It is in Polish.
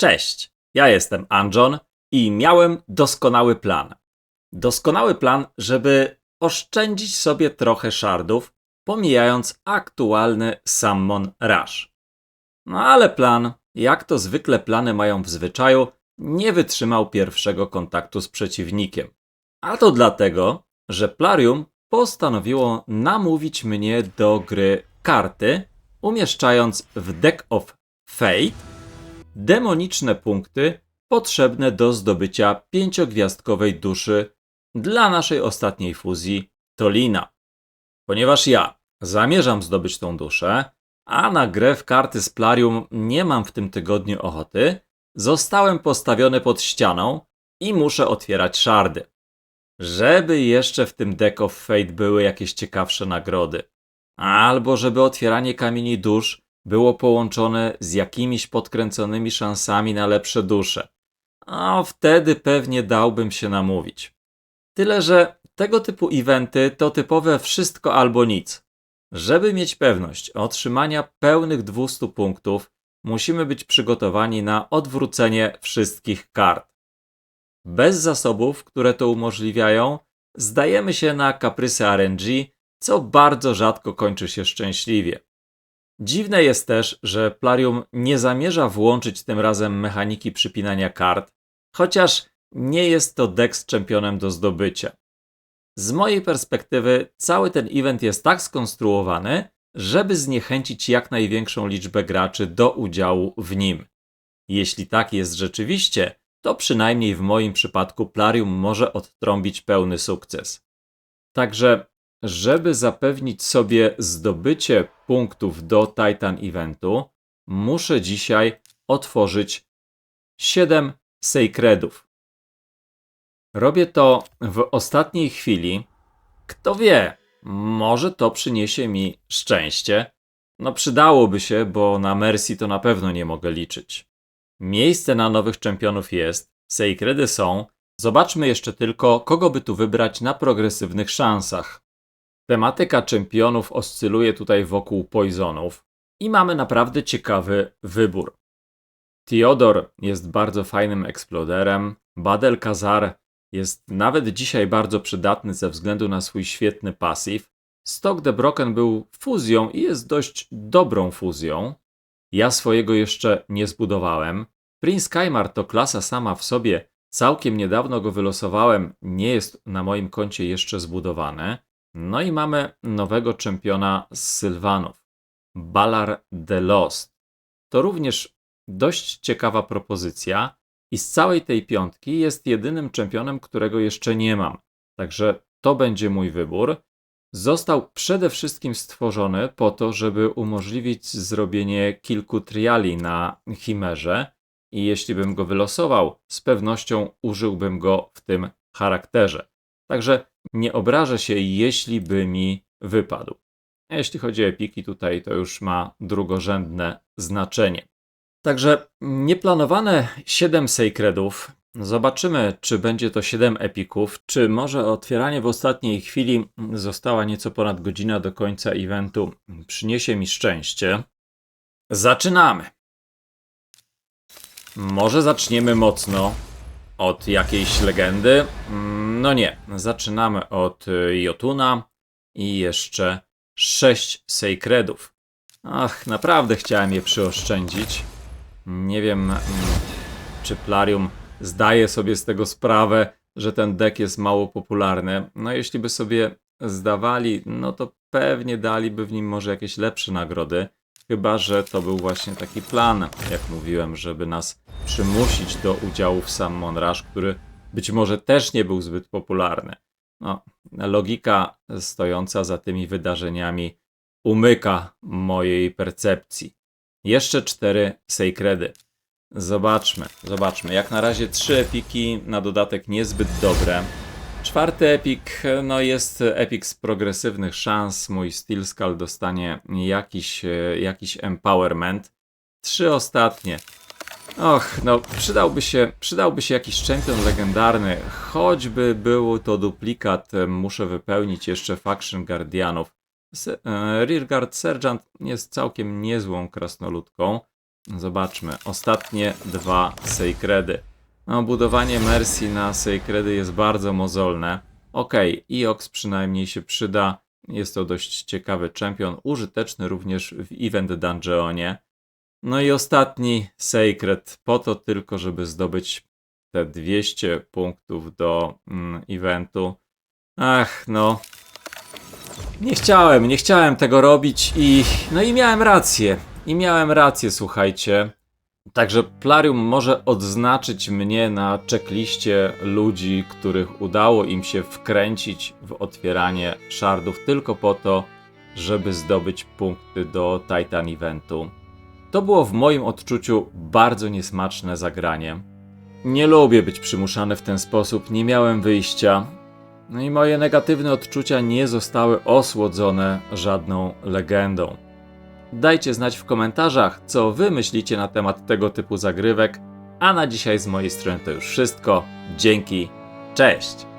Cześć, ja jestem Anjon i miałem doskonały plan. Doskonały plan, żeby oszczędzić sobie trochę shardów, pomijając aktualny Summon Rush. No ale plan, jak to zwykle plany mają w zwyczaju, nie wytrzymał pierwszego kontaktu z przeciwnikiem. A to dlatego, że Plarium postanowiło namówić mnie do gry karty, umieszczając w Deck of Fate demoniczne punkty potrzebne do zdobycia pięciogwiazdkowej duszy dla naszej ostatniej fuzji Tolina. Ponieważ ja zamierzam zdobyć tą duszę, a na grę w karty z Plarium nie mam w tym tygodniu ochoty, zostałem postawiony pod ścianą i muszę otwierać szardy. Żeby jeszcze w tym Deck of Fate były jakieś ciekawsze nagrody. Albo żeby otwieranie kamieni dusz było połączone z jakimiś podkręconymi szansami na lepsze dusze. A wtedy pewnie dałbym się namówić. Tyle, że tego typu eventy to typowe wszystko albo nic. Żeby mieć pewność otrzymania pełnych 200 punktów, musimy być przygotowani na odwrócenie wszystkich kart. Bez zasobów, które to umożliwiają, zdajemy się na kaprysy RNG, co bardzo rzadko kończy się szczęśliwie. Dziwne jest też, że Plarium nie zamierza włączyć tym razem mechaniki przypinania kart, chociaż nie jest to deck z czempionem do zdobycia. Z mojej perspektywy cały ten event jest tak skonstruowany, żeby zniechęcić jak największą liczbę graczy do udziału w nim. Jeśli tak jest rzeczywiście, to przynajmniej w moim przypadku Plarium może odtrąbić pełny sukces. Także żeby zapewnić sobie zdobycie punktów do Titan Eventu, muszę dzisiaj otworzyć 7 Sacredów. Robię to w ostatniej chwili. Kto wie, może to przyniesie mi szczęście. No przydałoby się, bo na Mercy to na pewno nie mogę liczyć. Miejsce na nowych czempionów jest, Sacredy są. Zobaczmy jeszcze tylko, kogo by tu wybrać na progresywnych szansach. Tematyka czempionów oscyluje tutaj wokół poisonów i mamy naprawdę ciekawy wybór. Theodor jest bardzo fajnym eksploderem, Badel Kazar jest nawet dzisiaj bardzo przydatny ze względu na swój świetny pasyw. Stock the Broken był fuzją i jest dość dobrą fuzją. Ja swojego jeszcze nie zbudowałem. Prince Kaimar to klasa sama w sobie. Całkiem niedawno go wylosowałem, nie jest na moim koncie jeszcze zbudowany. No i mamy nowego czempiona z Sylwanów, Balar the Lost. To również dość ciekawa propozycja i z całej tej piątki jest jedynym czempionem, którego jeszcze nie mam. Także to będzie mój wybór. Został przede wszystkim stworzony po to, żeby umożliwić zrobienie kilku triali na Chimerze i jeśli bym go wylosował, z pewnością użyłbym go w tym charakterze. Także nie obrażę się, jeśli by mi wypadł. Jeśli chodzi o epiki, tutaj to już ma drugorzędne znaczenie. Także nieplanowane 7 Sacredów. Zobaczymy, czy będzie to 7 epików, czy może otwieranie w ostatniej chwili została nieco ponad godzina do końca eventu przyniesie mi szczęście. Zaczynamy. Może zaczniemy mocno od jakiejś legendy. No nie, zaczynamy od y, Jotuna i jeszcze sześć Sacredów. Ach, naprawdę chciałem je przyoszczędzić. Nie wiem, mm, czy Plarium zdaje sobie z tego sprawę, że ten deck jest mało popularny. No jeśli by sobie zdawali, no to pewnie daliby w nim może jakieś lepsze nagrody. Chyba, że to był właśnie taki plan, jak mówiłem, żeby nas przymusić do udziału w Summon Rush, który być może też nie był zbyt popularny. No, logika stojąca za tymi wydarzeniami umyka mojej percepcji. Jeszcze cztery Sacredy. Zobaczmy, zobaczmy. Jak na razie trzy epiki, na dodatek niezbyt dobre. Czwarty epik, no jest epik z progresywnych szans. Mój Steel Skull dostanie jakiś, jakiś empowerment. Trzy ostatnie. Och, no przydałby się, przydałby się jakiś czempion legendarny, choćby był to duplikat, muszę wypełnić jeszcze Faction Guardianów. Se, e, Rearguard Sergeant jest całkiem niezłą krasnoludką. Zobaczmy. Ostatnie dwa Sacredy. No, budowanie Mercy na Sacredy jest bardzo mozolne. Okej, Iox przynajmniej się przyda. Jest to dość ciekawy czempion, użyteczny również w Event Dungeonie. No i ostatni Sacred, po to tylko, żeby zdobyć te 200 punktów do mm, eventu. Ach, no. Nie chciałem, nie chciałem tego robić i no i miałem rację. I miałem rację, słuchajcie. Także Plarium może odznaczyć mnie na checkliście ludzi, których udało im się wkręcić w otwieranie shardów tylko po to, żeby zdobyć punkty do Titan Eventu. To było w moim odczuciu bardzo niesmaczne zagranie. Nie lubię być przymuszany w ten sposób, nie miałem wyjścia. No i moje negatywne odczucia nie zostały osłodzone żadną legendą. Dajcie znać w komentarzach, co wy myślicie na temat tego typu zagrywek. A na dzisiaj z mojej strony to już wszystko. Dzięki, cześć!